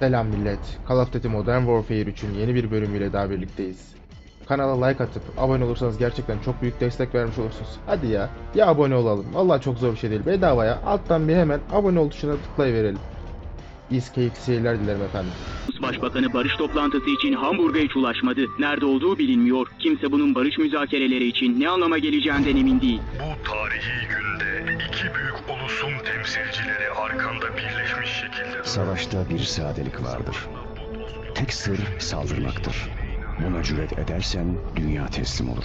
Selam millet. Call of Duty Modern Warfare 3'ün yeni bir bölümüyle daha birlikteyiz. Kanala like atıp abone olursanız gerçekten çok büyük destek vermiş olursunuz. Hadi ya, ya abone olalım. Vallahi çok zor bir şey değil. Bedavaya alttan bir hemen abone ol tuşuna tıklayıverelim. İyi keyifli seyirler dilerim efendim. Rus Başbakanı barış toplantısı için Hamburg'a hiç ulaşmadı. Nerede olduğu bilinmiyor. Kimse bunun barış müzakereleri için ne anlama geleceğinden emin değil. Bu tarihi iki büyük ulusun temsilcileri arkanda birleşmiş şekilde... Savaşta bir sadelik vardır. Tek sır saldırmaktır. Buna cüret edersen dünya teslim olur.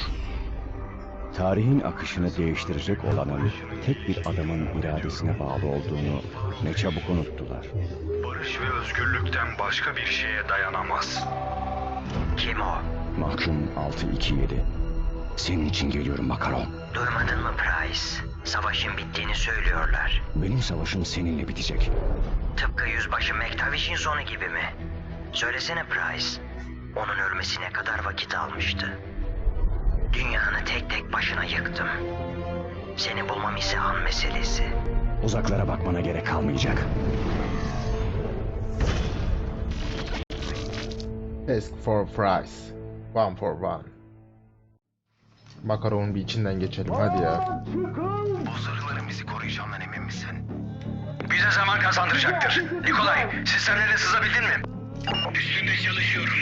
Tarihin akışını değiştirecek olanın tek bir adamın iradesine bağlı olduğunu ne çabuk unuttular. Barış ve özgürlükten başka bir şeye dayanamaz. Kim o? Mahkum 627. Senin için geliyorum Makaron. Duymadın mı Price? Savaşın bittiğini söylüyorlar. Benim savaşım seninle bitecek. Tıpkı yüzbaşı McTavish'in sonu gibi mi? Söylesene Price. Onun ölmesine kadar vakit almıştı. Dünyanı tek tek başına yıktım. Seni bulmam ise an meselesi. Uzaklara bakmana gerek kalmayacak. Ask for price. One for one. Makaronun bir içinden geçelim hadi ya. Bu zırhların bizi koruyacağından emin misin? Bize zaman kazandıracaktır. Nikolay, sistemlere sızabildin mi? Üstünde çalışıyorum.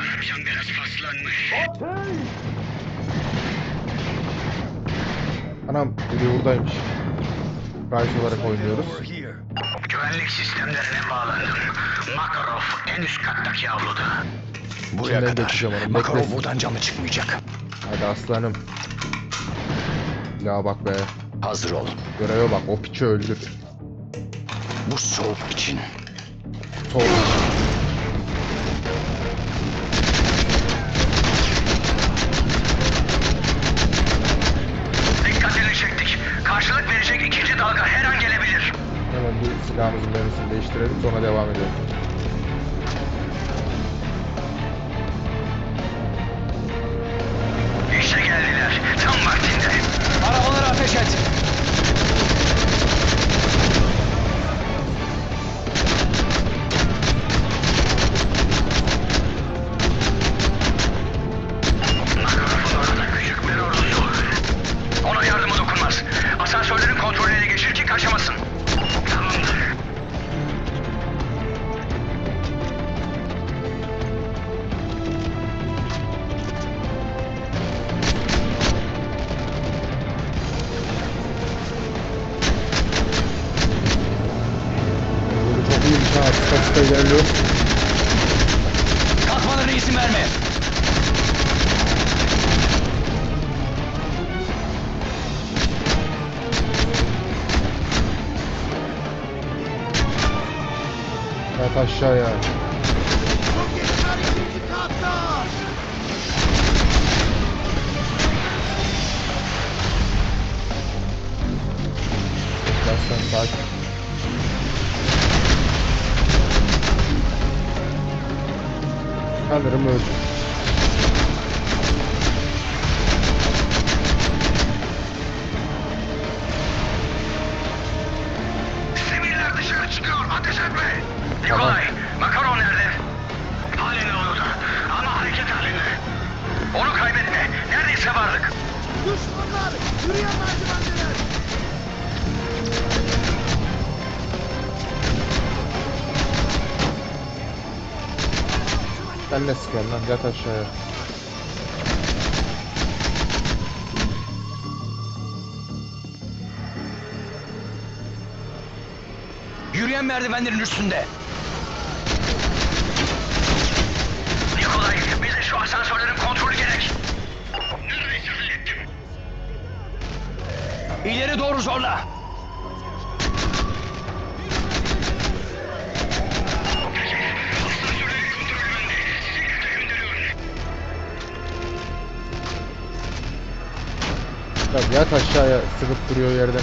Arapcan biraz paslanmış. Anam biri buradaymış. Price olarak oynuyoruz. Güvenlik sistemlerine bağlandım. Makarov en üst kattaki avluda. Buraya kadar. Makarov buradan canlı çıkmayacak. Hadi aslanım. Ya bak be. Hazır ol. Göreve bak o piçi öldür. Bu soğuk için. Sol. Dikkatini çektik. Karşılık verecek ikinci dalga her an gelebilir. Hemen bir silahımızın mermisini değiştirelim sonra devam edelim. Hasta ya luego. Ateş etme. Nikolay, Makaron nerede? Halen avluda. Ama hareket halinde. Onu kaybetme. Neredeyse vardık. Düşmanlar! Yürüyen merdivenler! Sen ne sıkıyorsun lan? Yat aşağıya. Yürüyen merdivenlerin üstünde. Nikolay, bize şu asansörlerin kontrolü gerek. Neredeyse hallettim. İleri doğru zorla. Ya yat aşağıya sıkıp duruyor yerden.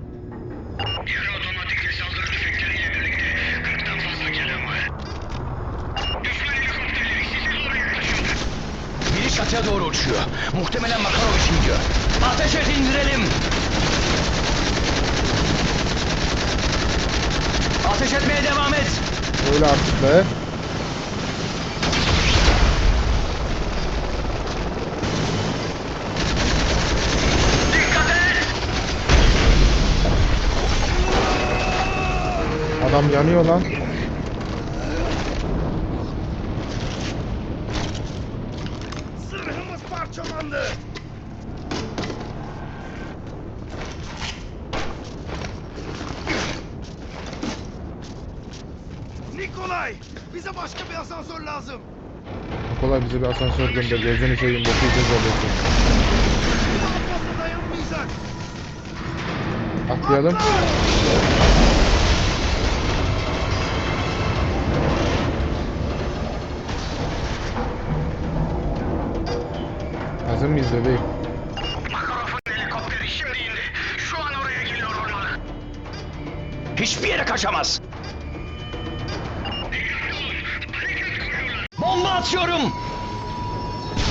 Biri çatıya doğru uçuyor. Muhtemelen Makarov için gidiyor. Ateş et indirelim. Ateş etmeye devam et. Öyle artık be. Dikkat et. Adam yanıyor lan. Bize başka bir asansör lazım. Kolay bize bir asansör gönder. Gözünü seveyim. Yiyeceğiz öyleyse. Daha fazla dayanmayacak. Atlayalım. Hazır mıyız bebeğim? Helikopteri şimdi indi. Şu an oraya geliyor olmalı. Hiçbir yere kaçamaz. Bomba atıyorum.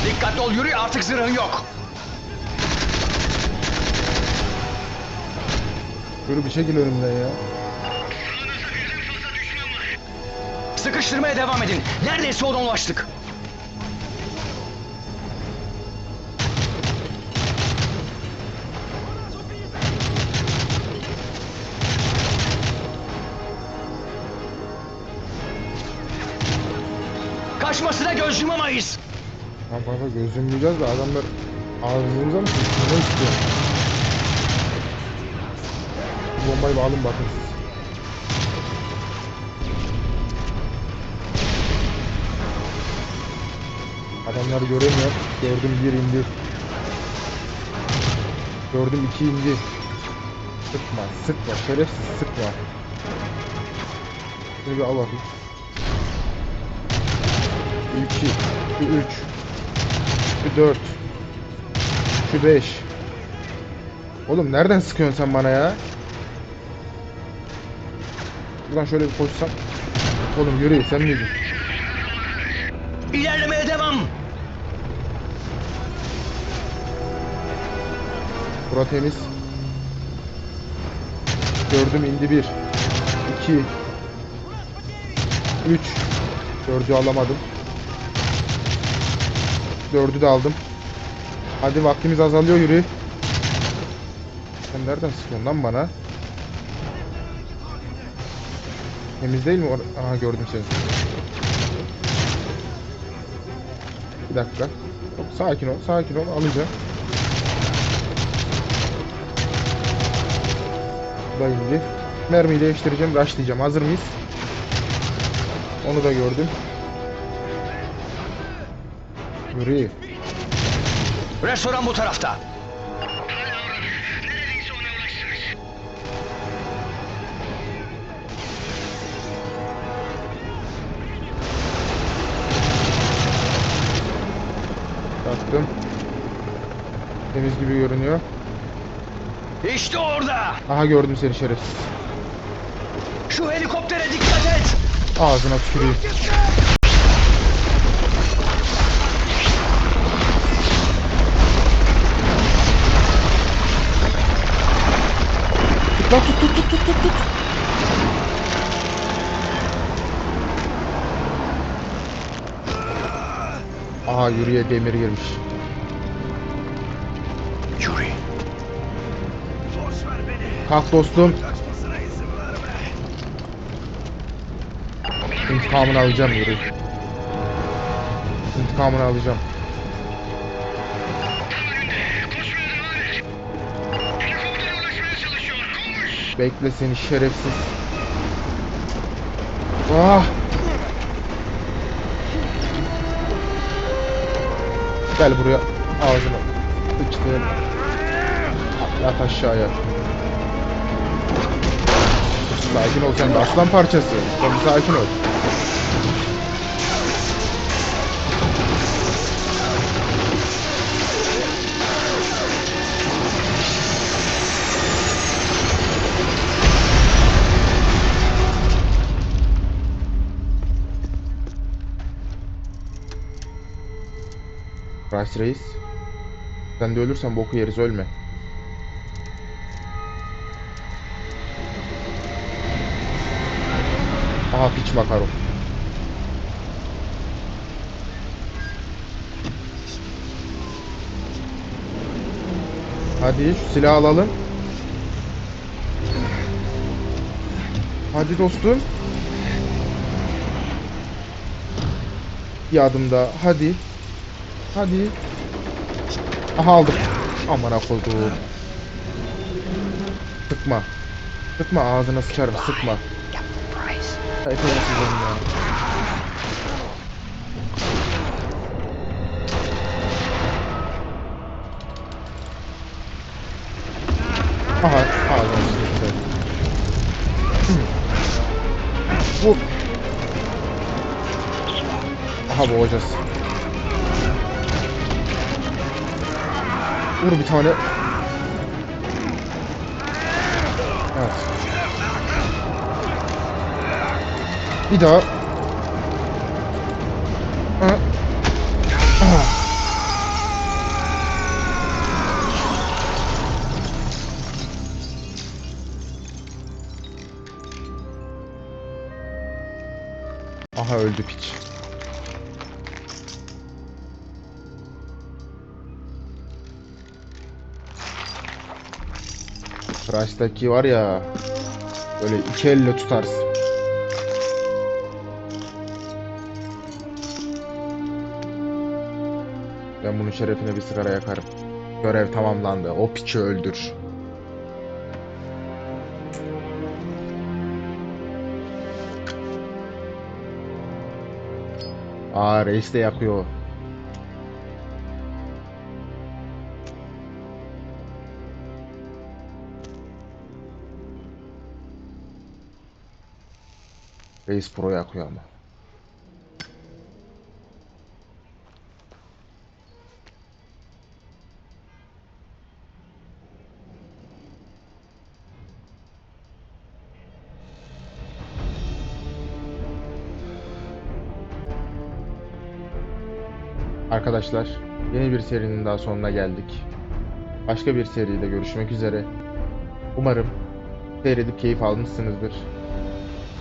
Dikkatli ol yürü artık zırhın yok. Yürü bir çekil önümden ya. Sıkıştırmaya devam edin. Neredeyse ona ulaştık. Kaçmasına göz yumamayız. Lan kanka göz yummayacağız da adamlar ağzımıza mı? Ne istiyor? Bombayı bir alın bakın siz. Adamları göremiyor. Gördüm bir indi. Gördüm iki indi. Sıkma, sıkma, şerefsiz sıkma. Şunu bir al bakayım. Bir iki, bir üç, bir dört, bir beş. Oğlum nereden sıkıyorsun sen bana ya? Buradan şöyle bir koşsam. Oğlum yürü sen miydin? İlerlemeye devam. Bura temiz. Gördüm indi bir. iki, Üç. Dördü alamadım. Dördü de aldım. Hadi vaktimiz azalıyor yürü. Sen nereden sıkıyorsun lan bana? Temiz değil mi? Aha gördüm seni. Bir dakika. Sakin ol, sakin ol. Alacağım. Bu da. Mermiyi değiştireceğim, rushlayacağım. Hazır mıyız? Onu da gördüm. Yürü. Restoran bu tarafta. Baktım. Temiz gibi görünüyor. İşte orada. Aha gördüm seni şerefsiz. Şu helikoptere dikkat et. Ağzına tüküreyim. Lan tut tut tut tut tut tut. Aha yürüye demir girmiş. Yuri. Kalk dostum. Kaçmasına izin verme. İntikamını alacağım yürü. İntikamını alacağım. Bekle seni şerefsiz. Ah! Gel buraya. Ağzına. Sıçtım. Yat aşağıya. sakin ol sen de aslan parçası. Sen sakin ol. Rice Reis. Sen de ölürsen boku yeriz ölme. Aha piç makaron. Hadi şu silahı alalım. Hadi dostum. Bir adım. Hadi. Hadi. Aha aldım. Aman koydum. Sıkma. Sıkma ağzına sıçarım sıkma. Efendim sizin ya. Aha ağzına sıçtı. Vur. Aha boğacağız. Vur bir tane. Evet. Bir daha. Ha. Ah. Aha öldü piç. Crash'taki var ya böyle iki elle tutarsın. Ben bunun şerefine bir sigara yakarım. Görev tamamlandı. O piçi öldür. Aa reis de yakıyor. Reis pro yakıyor ama. Arkadaşlar, yeni bir serinin daha sonuna geldik. Başka bir seride görüşmek üzere. Umarım seyredip keyif almışsınızdır.